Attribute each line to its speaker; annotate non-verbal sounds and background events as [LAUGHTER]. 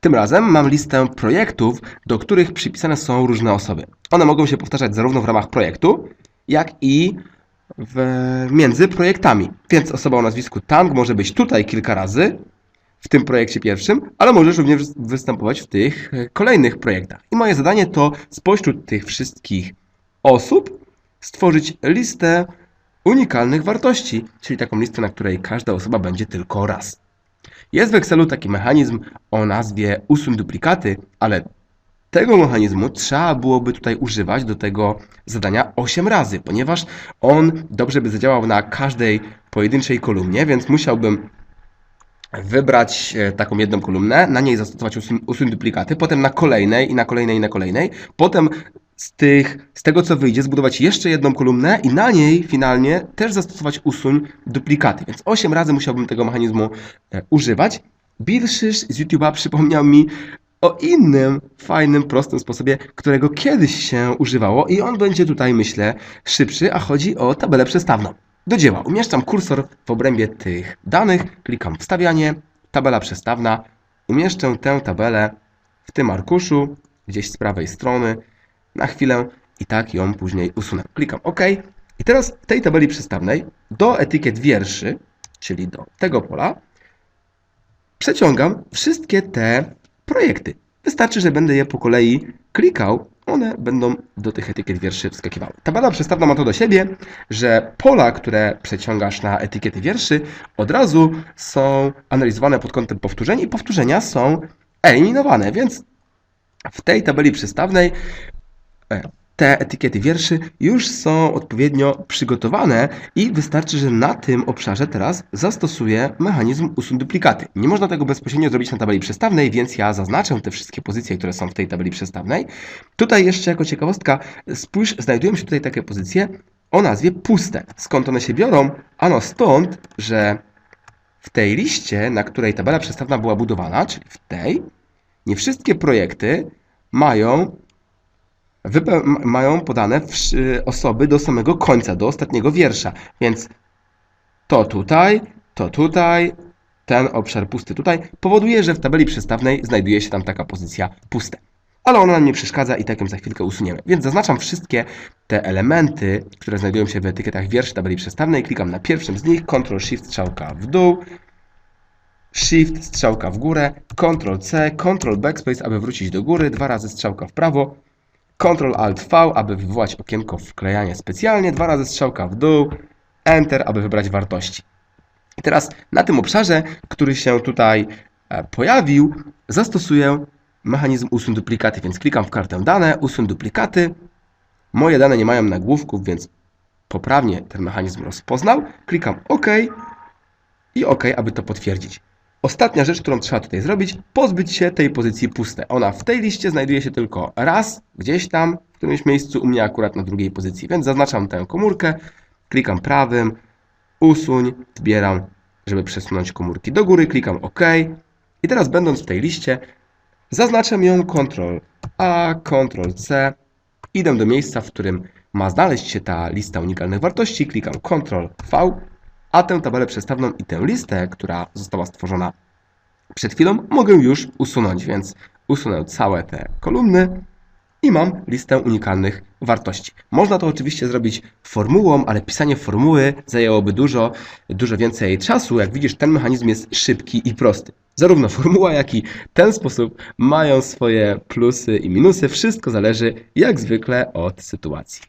Speaker 1: Tym razem mam listę projektów, do których przypisane są różne osoby. One mogą się powtarzać zarówno w ramach projektu, jak i w, między projektami. Więc osoba o nazwisku Tang może być tutaj kilka razy, w tym projekcie pierwszym, ale możesz również występować w tych e, kolejnych projektach. I moje zadanie to spośród tych wszystkich osób stworzyć listę unikalnych wartości, czyli taką listę, na której każda osoba będzie tylko raz. Jest w Excelu taki mechanizm o nazwie usuń duplikaty, ale tego mechanizmu trzeba byłoby tutaj używać do tego zadania 8 razy, ponieważ on dobrze by zadziałał na każdej pojedynczej kolumnie, więc musiałbym wybrać e, taką jedną kolumnę, na niej zastosować usuń, usuń duplikaty, potem na kolejnej i na kolejnej i na kolejnej, potem z, tych, z tego co wyjdzie zbudować jeszcze jedną kolumnę i na niej finalnie też zastosować usuń duplikaty. Więc 8 razy musiałbym tego mechanizmu e, używać. Bill Szysz z YouTube'a przypomniał mi o innym, fajnym, prostym sposobie, którego kiedyś się używało i on będzie tutaj, myślę, szybszy, a chodzi o tabelę przestawną. Do dzieła. Umieszczam kursor w obrębie tych danych, klikam wstawianie, tabela przestawna, umieszczę tę tabelę w tym arkuszu, gdzieś z prawej strony, na chwilę i tak ją później usunę. Klikam OK i teraz w tej tabeli przestawnej do etykiet wierszy, czyli do tego pola, przeciągam wszystkie te projekty. Wystarczy, że będę je po kolei klikał, one będą do tych etykiet wierszy wskakiwały. Tabela przestawna ma to do siebie, że pola, które przeciągasz na etykiety wierszy, od razu są analizowane pod kątem powtórzeń i powtórzenia są eliminowane, więc w tej tabeli przestawnej e, te etykiety wierszy już są odpowiednio przygotowane i wystarczy, że na tym obszarze teraz zastosuję mechanizm usuń duplikaty. Nie można tego bezpośrednio zrobić na tabeli przestawnej, więc ja zaznaczę te wszystkie pozycje, które są w tej tabeli przestawnej. Tutaj jeszcze jako ciekawostka, spójrz, znajdują się tutaj takie pozycje o nazwie puste. Skąd one się biorą? Ano stąd, że w tej liście, na której tabela przestawna była budowana, czyli w tej, nie wszystkie projekty mają mają podane wsz- osoby do samego końca, do ostatniego wiersza. Więc to tutaj, to tutaj, ten obszar pusty tutaj powoduje, że w tabeli przestawnej znajduje się tam taka pozycja puste. Ale ona nam nie przeszkadza i tak ją za chwilkę usuniemy. Więc zaznaczam wszystkie te elementy, które znajdują się w etykietach wierszy tabeli przestawnej. Klikam na pierwszym z nich, Ctrl Shift strzałka w dół, Shift strzałka w górę, Ctrl C, Ctrl Backspace, aby wrócić do góry, dwa razy strzałka w prawo, Ctrl Alt V, aby wywołać okienko wklejania specjalnie, dwa razy strzałka w dół, Enter, aby wybrać wartości. I teraz na tym obszarze, który się tutaj e, pojawił, zastosuję mechanizm usuń duplikaty, więc klikam w kartę dane, usuń duplikaty. Moje dane nie mają nagłówków, więc poprawnie ten mechanizm rozpoznał. Klikam OK i OK, aby to potwierdzić. Ostatnia rzecz, którą trzeba tutaj zrobić, pozbyć się tej pozycji puste. Ona w tej liście znajduje się tylko raz, gdzieś tam, w którymś miejscu, u mnie akurat na drugiej pozycji. Więc zaznaczam tę komórkę, klikam prawym, usuń, zbieram, żeby przesunąć komórki do góry, klikam OK. I teraz będąc w tej liście, zaznaczam ją Ctrl A, Ctrl C, idę do miejsca, w którym ma znaleźć się ta lista unikalnych wartości, klikam Ctrl V, a tę tabelę przestawną i tę listę, która została stworzona przed chwilą, mogę już usunąć, więc usunę całe te kolumny i mam listę unikalnych wartości. Można to oczywiście zrobić formułą, ale pisanie formuły zajęłoby dużo, dużo więcej czasu. Jak widzisz, ten mechanizm jest szybki i prosty. Zarówno [LAUGHS] formuła, jak i ten sposób mają swoje plusy i minusy. Wszystko zależy jak zwykle od sytuacji.